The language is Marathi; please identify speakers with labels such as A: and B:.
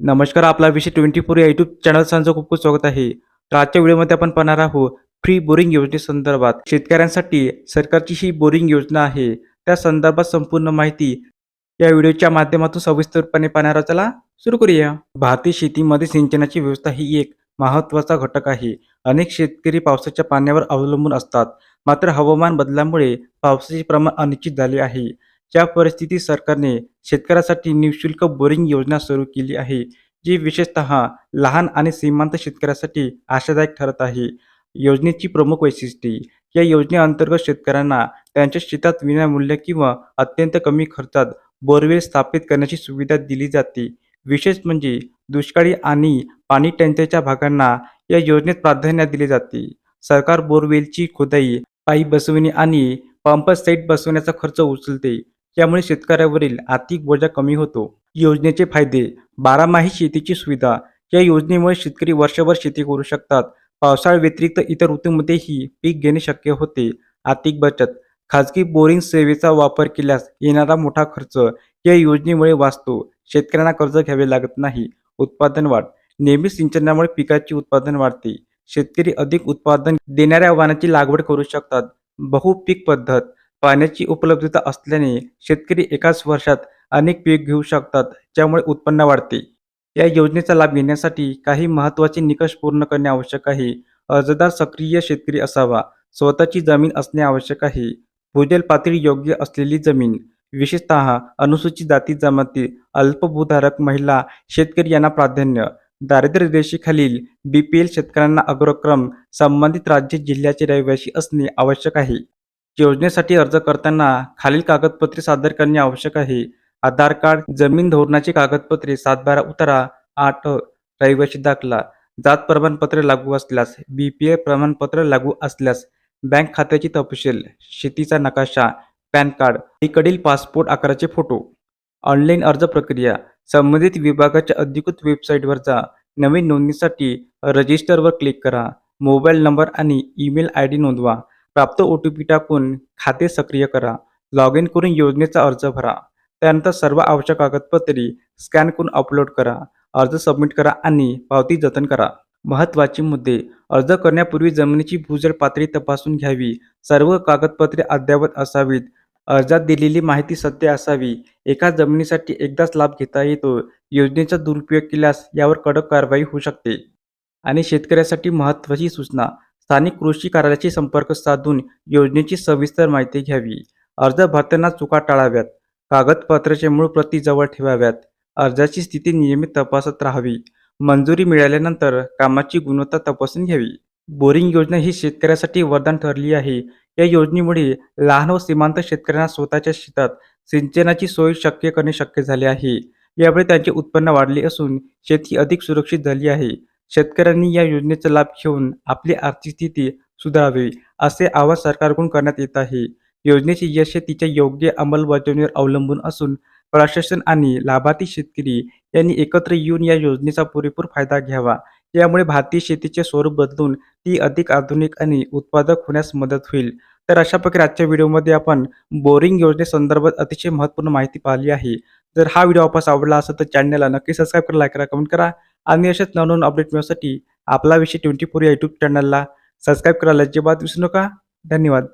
A: नमस्कार आपला विषय ट्वेंटी फोर या युट्यूब चॅनल खूप खूप स्वागत आहे. तर आजच्या व्हिडिओमध्ये आपण पाहणार आहोत फ्री बोरिंग योजनेसंदर्भात शेतकऱ्यांसाठी सरकारची ही बोरिंग योजना आहे. त्या संदर्भात संपूर्ण माहिती या व्हिडिओच्या माध्यमातून सविस्तरपणे पाहणार चला सुरू करूया. भारतीय शेतीमध्ये सिंचनाची व्यवस्था ही एक महत्त्वाचा घटक आहे. अनेक शेतकरी पावसाच्या पाण्यावर अवलंबून असतात. मात्र हवामान बदलामुळे पावसाचे प्रमाण अनिश्चित झाले आहे. या परिस्थितीत सरकारने शेतकऱ्यासाठी निशुल्क बोरिंग योजना सुरू केली आहे जी विशेषतः लहान आणि सीमांत शेतकऱ्यासाठी आशादायक ठरत आहे. योजनेची प्रमुख वैशिष्ट्ये या योजनेअंतर्गत शेतकऱ्यांना त्यांच्या शेतात विनामूल्य किंवा अत्यंत कमी खर्चात बोरवेल स्थापित करण्याची सुविधा दिली जाते. विशेष म्हणजे दुष्काळी आणि पाणी टंचाईच्या भागांना या योजनेत प्राधान्य दिले जाते. सरकार बोरवेलची खोदाई पाईप बसविणे आणि पंप सेट बसवण्याचा खर्च उचलते. यामुळे शेतकऱ्यावरील आर्थिक बोजा कमी होतो. योजनेचे फायदे. बारामाही शेतीची सुविधा. या योजनेमुळे शेतकरी वर्षभर शेती करू शकतात. पावसाळ्या व्यतिरिक्त इतर ऋतूमध्येही पीक घेणे शक्य होते. आर्थिक बचत. खाजगी बोरिंग सेवेचा वापर केल्यास येणारा मोठा खर्च या योजनेमुळे वाचतो. शेतकऱ्यांना कर्ज घ्यावे लागत नाही. उत्पादन वाढ. नियमित सिंचनामुळे पिकाचे उत्पादन वाढते. शेतकरी अधिक उत्पादन देणाऱ्या वाहनाची लागवड करू शकतात. बहुपीक पद्धत. पाण्याची उपलब्धता असल्याने शेतकरी एकाच वर्षात अनेक पीक घेऊ शकतात ज्यामुळे उत्पन्न वाढते. या योजनेचा लाभ घेण्यासाठी काही महत्त्वाचे निकष पूर्ण करणे आवश्यक आहे. अर्जदार सक्रिय शेतकरी असावा स्वतःची जमीन असणे आवश्यक आहे. भूजल पातळी योग्य असलेली जमीन विशेषतः अनुसूचित जाती जमाती अल्पभूधारक महिला शेतकरी यांना प्राधान्य. दारिद्र्य रेषेखालील बी पी एल शेतकऱ्यांना अग्रक्रम संबंधित राज्य जिल्ह्याचे रहिवासी असणे आवश्यक आहे. योजनेसाठी अर्ज करताना खालील कागदपत्रे सादर करणे आवश्यक आहे. आधार कार्ड जमीन धोरणाची कागदपत्रे सातबारा उतारा आठ रहिवासी दाखला जात प्रमाणपत्र लागू असल्यास बी पी एल प्रमाणपत्र लागू असल्यास बँक खात्याची तपशील शेतीचा नकाशा पॅन कार्ड इकडील पासपोर्ट आकाराचे फोटो ऑनलाईन अर्ज प्रक्रिया संबंधित विभागाच्या अधिकृत वेबसाईटवर जा नवीन नोंदणीसाठी रजिस्टरवर क्लिक करा मोबाईल नंबर आणि ईमेल आय डी नोंदवा. प्राप्त ओ टी पी टाकून खाते सक्रिय करा. लॉग इन करून योजनेचा अर्ज भरा. त्यानंतर सर्व आवश्यक कागदपत्रे स्कॅन करून अपलोड करा. अर्ज सबमिट करा आणि पावती जतन करा. महत्त्वाचे मुद्दे. अर्ज करण्यापूर्वी जमिनीची भूजल पातळी तपासून घ्यावी. सर्व कागदपत्रे अद्ययावत असावीत. अर्जात दिलेली माहिती सत्य असावी. एका जमिनीसाठी एकदाच लाभ घेता येतो. योजनेचा दुरुपयोग केल्यास यावर कडक कारवाई होऊ शकते. आणि शेतकऱ्यासाठी महत्त्वाची सूचना. स्थानिक कृषी कार्यालयाशी संपर्क साधून योजनेची सविस्तर माहिती घ्यावी. अर्ज भरताना चुका टाळाव्यात. कागदपत्राचे मूळ प्रती जवळ ठेवाव्यात. अर्जाची स्थिती नियमित तपासत राहावी. मंजुरी मिळाल्यानंतर कामाची गुणवत्ता तपासून घ्यावी. बोरिंग योजना ही शेतकऱ्यासाठी वरदान ठरली आहे. या योजनेमुळे लहान व सीमांत शेतकऱ्यांना स्वतःच्या शेतात सिंचनाची सोय शक्य करणे शक्य झाले आहे. यामुळे त्यांचे उत्पन्न वाढले असून शेती अधिक सुरक्षित झाली आहे. शेतकऱ्यांनी या योजनेचा लाभ घेऊन आपली आर्थिक स्थिती सुधारावी असे आवाहन सरकारकडून करण्यात येत आहे. योजनेचे यश हे तिच्या योग्य अंमलबजावणीवर अवलंबून असून प्रशासन आणि लाभार्थी शेतकरी यांनी एकत्र येऊन या योजनेचा पुरेपूर फायदा घ्यावा. यामुळे भारतीय शेतीचे स्वरूप बदलून ती अधिक आधुनिक आणि उत्पादक होण्यास मदत होईल. तर अशा प्रकारे आजच्या व्हिडिओमध्ये आपण बोरिंग योजनेसंदर्भात अतिशय महत्त्वपूर्ण माहिती पाहिली आहे. जर हा व्हिडिओ आपल्यास आवडला असेल तर चॅनलला नक्की सबस्क्राईब करा लाईक करा कमेंट करा. आणि अशाच नवनवीन अपडेट मिळवण्यासाठी आपला विषय ट्वेंटी फोर या यूट्यूब चॅनलला सबस्क्राईब करायला अजिबात विसरू नका. धन्यवाद.